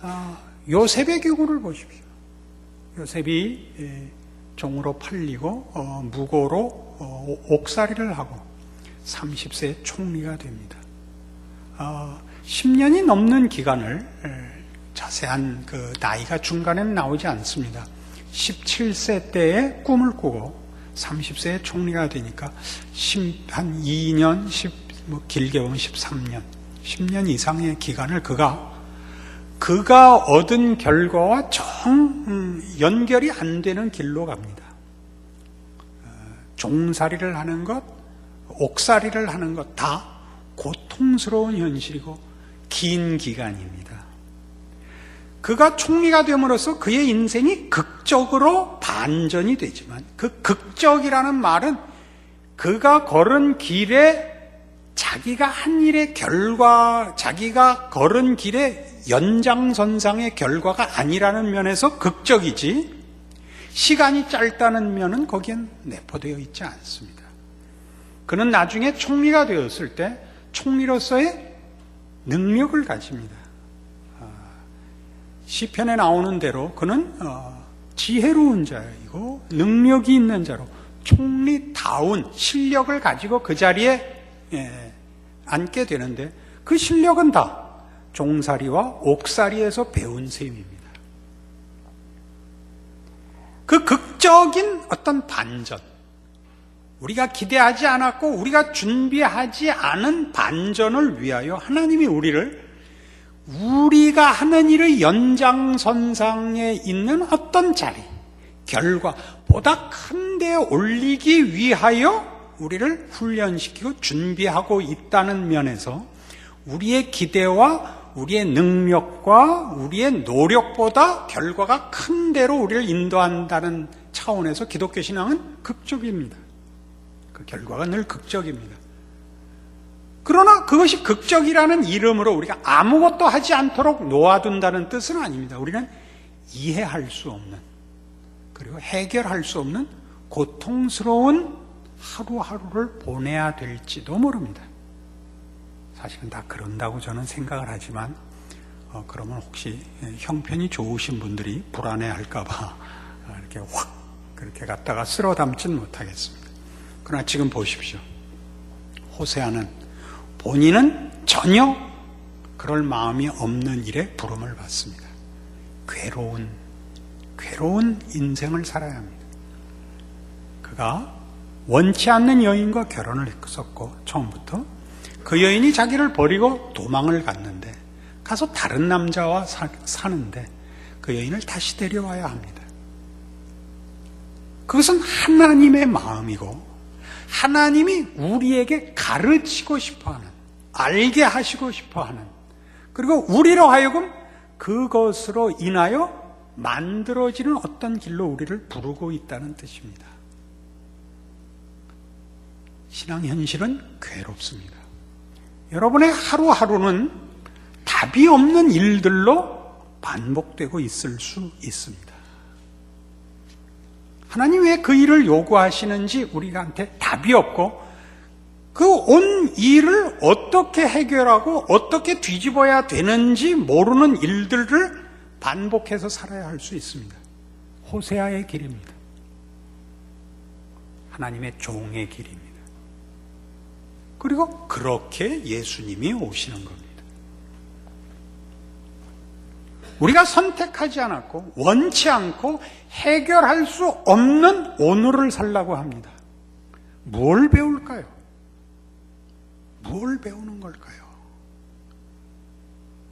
아, 요셉의 경우를 보십시오. 요셉이 예, 종으로 팔리고 어, 무고로 어, 옥살이를 하고 30세 총리가 됩니다. 어, 10년이 넘는 기간을 에, 자세한 그 나이가 중간에는 나오지 않습니다. 17세 때에 꿈을 꾸고 30세에 총리가 되니까 10, 한 2년, 10, 뭐 길게 보면 13년, 10년 이상의 기간을 그가 그가 얻은 결과와 정 음, 연결이 안 되는 길로 갑니다. 어, 종살이를 하는 것, 옥살이를 하는 것 다 고통스러운 현실이고 긴 기간입니다. 그가 총리가 됨으로써 그의 인생이 극적으로 반전이 되지만 그 극적이라는 말은 그가 걸은 길에 자기가 한 일의 결과, 자기가 걸은 길의 연장선상의 결과가 아니라는 면에서 극적이지 시간이 짧다는 면은 거기엔 내포되어 있지 않습니다. 그는 나중에 총리가 되었을 때 총리로서의 능력을 가집니다. 시편에 나오는 대로 그는 어, 지혜로운 자이고 능력이 있는 자로 총리다운 실력을 가지고 그 자리에 예, 앉게 되는데 그 실력은 다 종살이와 옥살이에서 배운 셈입니다. 그 극적인 어떤 반전, 우리가 기대하지 않았고 우리가 준비하지 않은 반전을 위하여 하나님이 우리를 우리가 하는 일의 연장선상에 있는 어떤 자리, 결과, 보다 큰데 올리기 위하여 우리를 훈련시키고 준비하고 있다는 면에서 우리의 기대와 우리의 능력과 우리의 노력보다 결과가 큰 데로 우리를 인도한다는 차원에서 기독교 신앙은 극적입니다. 그 결과가 늘 극적입니다. 그러나 그것이 극적이라는 이름으로 우리가 아무것도 하지 않도록 놓아둔다는 뜻은 아닙니다. 우리는 이해할 수 없는 그리고 해결할 수 없는 고통스러운 하루하루를 보내야 될지도 모릅니다. 사실은 다 그런다고 저는 생각을 하지만 어, 그러면 혹시 형편이 좋으신 분들이 불안해할까봐 이렇게 확 그렇게 갖다가 쓸어 담진 못하겠습니다. 그러나 지금 보십시오. 호세아는 본인은 전혀 그럴 마음이 없는 일에 부름을 받습니다. 괴로운, 괴로운 인생을 살아야 합니다. 그가 원치 않는 여인과 결혼을 했었고, 처음부터. 그 여인이 자기를 버리고 도망을 갔는데, 가서 다른 남자와 사, 사는데, 그 여인을 다시 데려와야 합니다. 그것은 하나님의 마음이고, 하나님이 우리에게 가르치고 싶어 하는, 알게 하시고 싶어 하는, 그리고 우리로 하여금 그것으로 인하여 만들어지는 어떤 길로 우리를 부르고 있다는 뜻입니다. 신앙 현실은 괴롭습니다. 여러분의 하루하루는 답이 없는 일들로 반복되고 있을 수 있습니다. 하나님 왜 그 일을 요구하시는지 우리한테 답이 없고 그 온 일을 어떻게 해결하고 어떻게 뒤집어야 되는지 모르는 일들을 반복해서 살아야 할 수 있습니다. 호세아의 길입니다. 하나님의 종의 길입니다. 그리고 그렇게 예수님이 오시는 겁니다. 우리가 선택하지 않았고 원치 않고 해결할 수 없는 오늘을 살라고 합니다. 뭘 배울까요? 뭘 배우는 걸까요?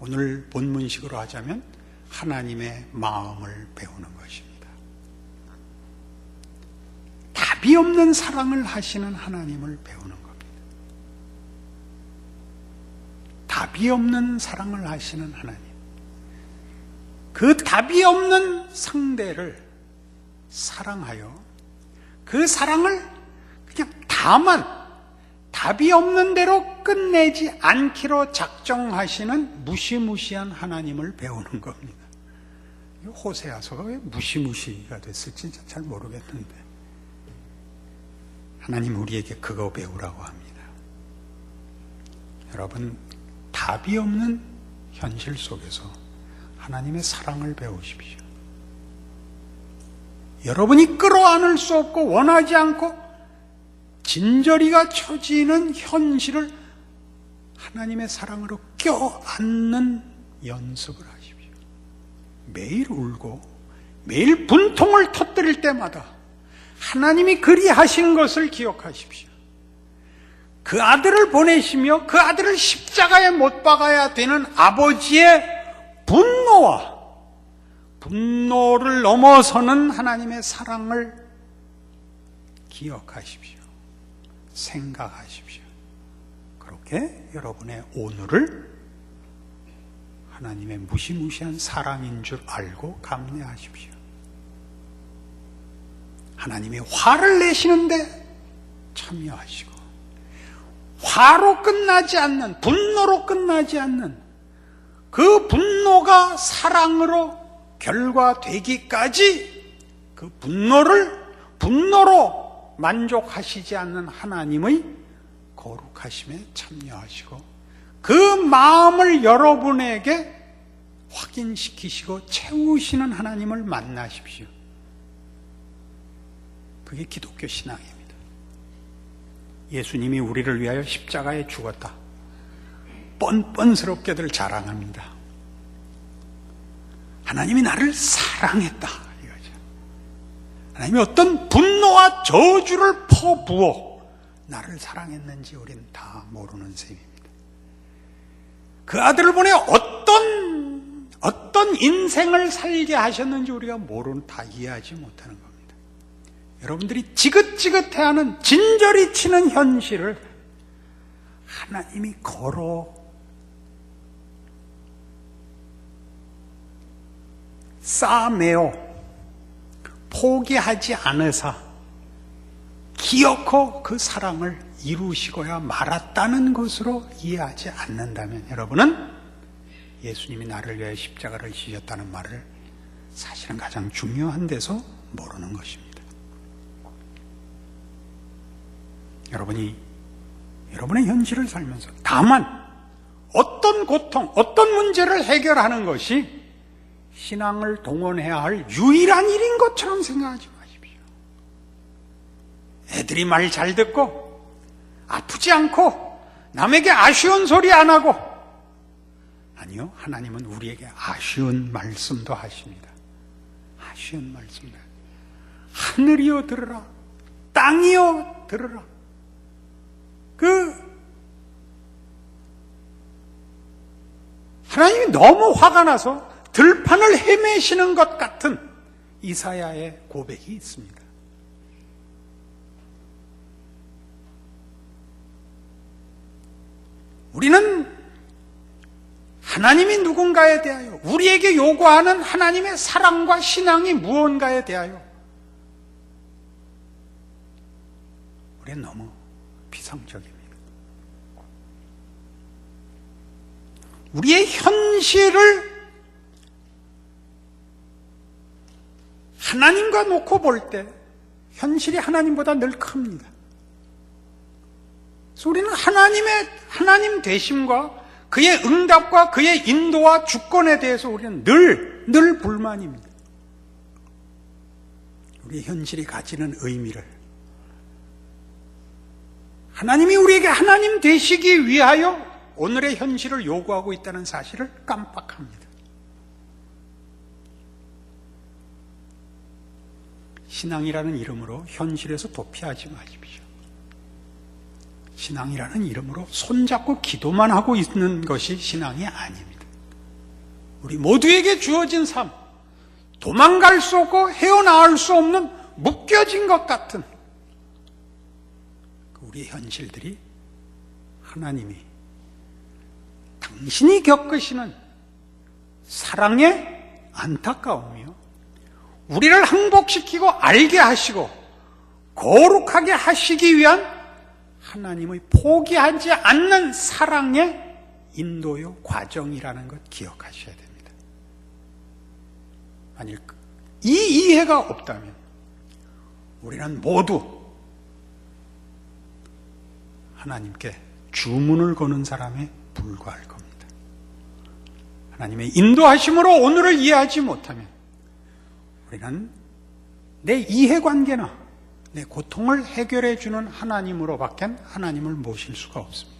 오늘 본문식으로 하자면 하나님의 마음을 배우는 것입니다. 답이 없는 사랑을 하시는 하나님을 배우는 겁니다. 답이 없는 사랑을 하시는 하나님. 그 답이 없는 상대를 사랑하여 그 사랑을 그냥 다만 답이 없는 대로 끝내지 않기로 작정하시는 무시무시한 하나님을 배우는 겁니다. 호세아서가 왜 무시무시가 됐을지 잘 모르겠는데 하나님 우리에게 그거 배우라고 합니다. 여러분 답이 없는 현실 속에서 하나님의 사랑을 배우십시오. 여러분이 끌어안을 수 없고 원하지 않고 진저리가 처지는 현실을 하나님의 사랑으로 껴안는 연습을 하십시오. 매일 울고 매일 분통을 터뜨릴 때마다 하나님이 그리하신 것을 기억하십시오. 그 아들을 보내시며 그 아들을 십자가에 못 박아야 되는 아버지의 분노와 분노를 넘어서는 하나님의 사랑을 기억하십시오. 생각하십시오. 그렇게 여러분의 오늘을 하나님의 무시무시한 사랑인 줄 알고 감내하십시오. 하나님이 화를 내시는데 참여하시고, 화로 끝나지 않는, 분노로 끝나지 않는 그 분노가 사랑으로 결과되기까지 그 분노를 분노로 만족하시지 않는 하나님의 거룩하심에 참여하시고 그 마음을 여러분에게 확인시키시고 채우시는 하나님을 만나십시오. 그게 기독교 신앙입니다. 예수님이 우리를 위하여 십자가에 죽었다. 뻔뻔스럽게들 자랑합니다. 하나님이 나를 사랑했다. 이거죠. 하나님이 어떤 분노와 저주를 퍼부어 나를 사랑했는지 우리는 다 모르는 셈입니다. 그 아들을 보내 어떤, 어떤 인생을 살게 하셨는지 우리가 모르는, 다 이해하지 못하는 겁니다. 여러분들이 지긋지긋해하는 진저리 치는 현실을 하나님이 걸어 싸매어 포기하지 않으사 기어코 그 사랑을 이루시고야 말았다는 것으로 이해하지 않는다면 여러분은 예수님이 나를 위해 십자가를 지셨다는 말을 사실은 가장 중요한 데서 모르는 것입니다. 여러분이 여러분의 현실을 살면서 다만 어떤 고통, 어떤 문제를 해결하는 것이 신앙을 동원해야 할 유일한 일인 것처럼 생각하지 마십시오. 애들이 말 잘 듣고 아프지 않고 남에게 아쉬운 소리 안 하고 아니요 하나님은 우리에게 아쉬운 말씀도 하십니다. 아쉬운 말씀도 하늘이여 들으라 땅이여 들으라 그 하나님이 너무 화가 나서 들판을 헤매시는 것 같은 이사야의 고백이 있습니다. 우리는 하나님이 누군가에 대하여 우리에게 요구하는 하나님의 사랑과 신앙이 무언가에 대하여 우리는 너무 비상적입니다. 우리의 현실을 하나님과 놓고 볼 때 현실이 하나님보다 늘 큽니다. 그래서 우리는 하나님의 하나님 되심과 그의 응답과 그의 인도와 주권에 대해서 우리는 늘, 늘 불만입니다. 우리 현실이 가지는 의미를 하나님이 우리에게 하나님 되시기 위하여 오늘의 현실을 요구하고 있다는 사실을 깜빡합니다. 신앙이라는 이름으로 현실에서 도피하지 마십시오. 신앙이라는 이름으로 손잡고 기도만 하고 있는 것이 신앙이 아닙니다. 우리 모두에게 주어진 삶, 도망갈 수 없고 헤어나올 수 없는 묶여진 것 같은 우리 현실들이 하나님이 당신이 겪으시는 사랑의 안타까움이요. 우리를 항복시키고 알게 하시고 거룩하게 하시기 위한 하나님의 포기하지 않는 사랑의 인도요 과정이라는 것 기억하셔야 됩니다. 만일 이 이해가 없다면 우리는 모두 하나님께 주문을 거는 사람에 불과할 겁니다. 하나님의 인도하심으로 오늘을 이해하지 못하면 우리는 내 이해관계나 내 고통을 해결해 주는 하나님으로밖엔 하나님을 모실 수가 없습니다.